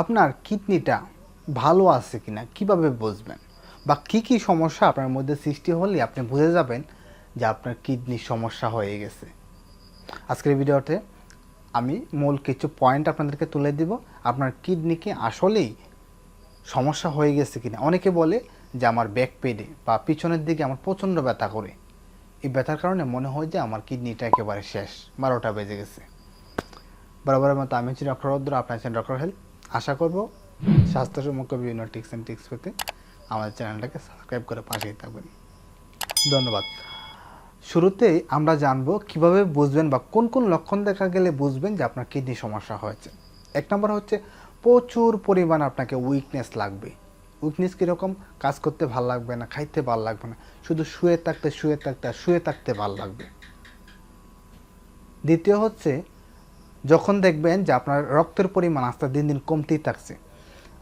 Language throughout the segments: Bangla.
আপনার কিডনিটা ভালো আছে কিনা, কীভাবে বুঝবেন? বা কি কি সমস্যা আপনার মধ্যে সৃষ্টি হলে আপনি বুঝে যাবেন যে আপনার কিডনির সমস্যা হয়ে গেছে। আজকের ভিডিওতে আমি মূল কিছু পয়েন্ট আপনাদেরকে তুলে দিব, আপনার কিডনিকে আসলেই সমস্যা হয়ে গেছে কিনা। অনেকে বলে যে আমার ব্যাক পেডে বা পিছনের দিকে আমার প্রচণ্ড ব্যথা করে। এই ব্যথার কারণে মনে হয় যে আমার কিডনিটা একেবারে শেষ, বারোটা বেজে গেছে। বরাবরের মতো আমি হচ্ছি ডক্টর রদ্র, আপনার আছেন ডক্টর হেলথ। আশা করব স্বাস্থ্য সম্পর্কে বিভিন্ন টিপস অ্যান্ড টিক্স পেতে আমাদের চ্যানেলটাকে সাবস্ক্রাইব করে পাশেই থাকবেন। ধন্যবাদ। শুরুতেই আমরা জানব কীভাবে বুঝবেন বা কোন কোন লক্ষণ দেখা গেলে বুঝবেন যে আপনার কিডনি সমস্যা হয়েছে। এক নম্বর হচ্ছে প্রচুর পরিমাণ আপনাকে উইকনেস লাগবে। উইকনেস কীরকম? কাজ করতে ভালো লাগবে না, খাইতে ভালো লাগবে না। শুধু শুয়ে থাকতে শুয়ে থাকতে শুয়ে থাকতে ভালো লাগবে। দ্বিতীয় হচ্ছে যখন দেখবেন যে আপনার রক্তের পরিমাণ আস্তে দিন দিন কমতেই থাকছে।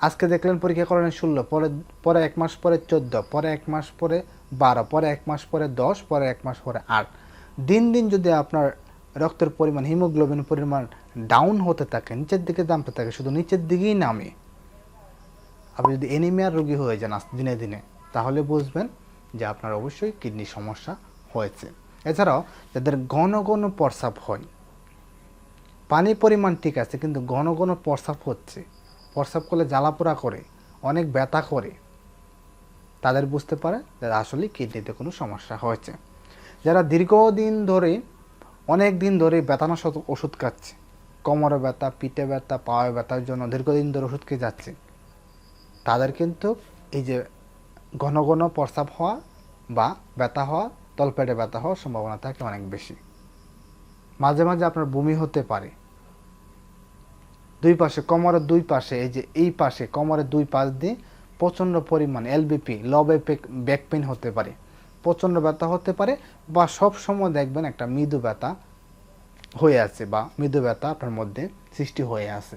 আজকে দেখলেন পরীক্ষা করেন ষোলো, পরে পরে এক মাস, পরে চোদ্দ, পরে এক মাস, পরে বারো, পরে এক মাস, পরে দশ, পরে এক মাস, পরে আট। দিন দিন যদি আপনার রক্তের পরিমাণ, হিমোগ্লোবিন পরিমাণ ডাউন হতে থাকে, নিচের দিকে নামতে থাকে, শুধু নিচের দিকেই নামে। আপনি যদি এনিমিয়ার রোগী হয়ে যান দিনে দিনে, তাহলে বুঝবেন যে আপনার অবশ্যই কিডনি সমস্যা হয়েছে। এছাড়াও যাদের ঘন ঘন প্রস্রাব হয় পানির পরিমাণ ঠিক আছে, কিন্তু ঘন ঘন প্রস্রাব হচ্ছে। প্রস্রাব করলে জ্বালাপোড়া করে, অনেক ব্যথা করে। তাদের বুঝতে পারে যে আসলে কিডনিতে কোনো সমস্যা হয়েছে। যারা দীর্ঘদিন ধরে, অনেক দিন ধরে ব্যথানাশক ওষুধ খাচ্ছে, কোমরে ব্যথা, পিঠে ব্যথা, পায়ে ব্যথার জন্য দীর্ঘদিন ধরে ওষুধ খেয়ে যাচ্ছে, তাদের কিন্তু এই যে ঘন ঘন প্রস্রাব হওয়া বা ব্যথা হওয়া, তলপেটে ব্যথা হওয়ার সম্ভাবনা থাকে অনেক বেশি। মাঝে মাঝে আপনার বমি হতে পারে। দুই পাশে কোমরের দুই পাশে, এই যে এই পাশে কোমরের দুই পাশ দিয়ে প্রচণ্ড পরিমাণ এলবিপি লবে ব্যাক পেন হতে পারে। প্রচণ্ড ব্যথা হতে পারে বা সব সময় দেখবেন একটা মৃদু ব্যথা হয়ে আছে বা মৃদু ব্যথা আপনার মধ্যে সৃষ্টি হয়ে আছে।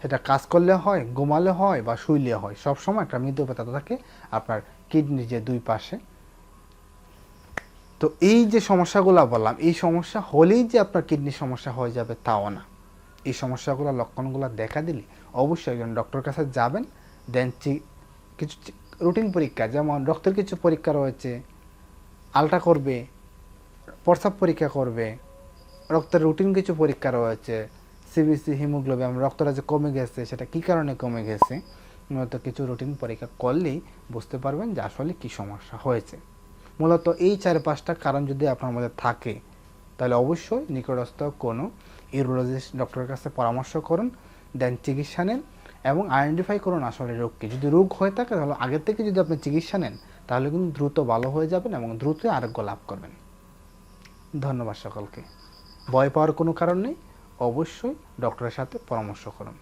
সেটা কাজ করলে হয়, ঘুমালে হয় বা শুইলে হয়, সব সময় একটা মৃদু ব্যথা থাকে আপনার কিডনির যে দুই পাশে। তো এই যে সমস্যাগুলো বললাম, এই সমস্যা হলেই যে আপনার কিডনির সমস্যা হয়ে যাবে তাও না। এই সমস্যাগুলো লক্ষণগুলো দেখা দিলে অবশ্যই একজন ডক্টর কাছে যাবেন, দেন কিছু রুটিন পরীক্ষা, যেমন রক্তের কিছু পরীক্ষা রয়েছে, আলট্রা করবে, প্রস্রাব পরীক্ষা করবে, রক্তের রুটিন কিছু পরীক্ষা রয়েছে সিবিসি হিমোগ্লোবিন, রক্তটা যে কমে গেছে, সেটা কী কারণে কমে গেছে মূলত কিছু রুটিন পরীক্ষা করলেই বুঝতে পারবেন যে আসলে কী সমস্যা হয়েছে। মূলত এই চার পাঁচটা কারণ যদি আপনার মধ্যে থাকে, তাহলে অবশ্যই নিকটস্থ কোনো ইউরোলজিস্ট ডক্টরের কাছে পরামর্শ করুন, দেন চিকিৎসা নেন এবং আইডেন্টিফাই করুন আসলে রোগকে যদি রোগ হয়ে থাকে, তাহলে আগের থেকে যদি আপনি চিকিৎসা নেন, তাহলে কিন্তু দ্রুত ভালো হয়ে যাবেন এবং দ্রুত আরোগ্য লাভ করবেন। ধন্যবাদ সকলকে। ভয় পাওয়ার কোনো কারণ নেই। অবশ্যই ডক্টরের সাথে পরামর্শ করুন।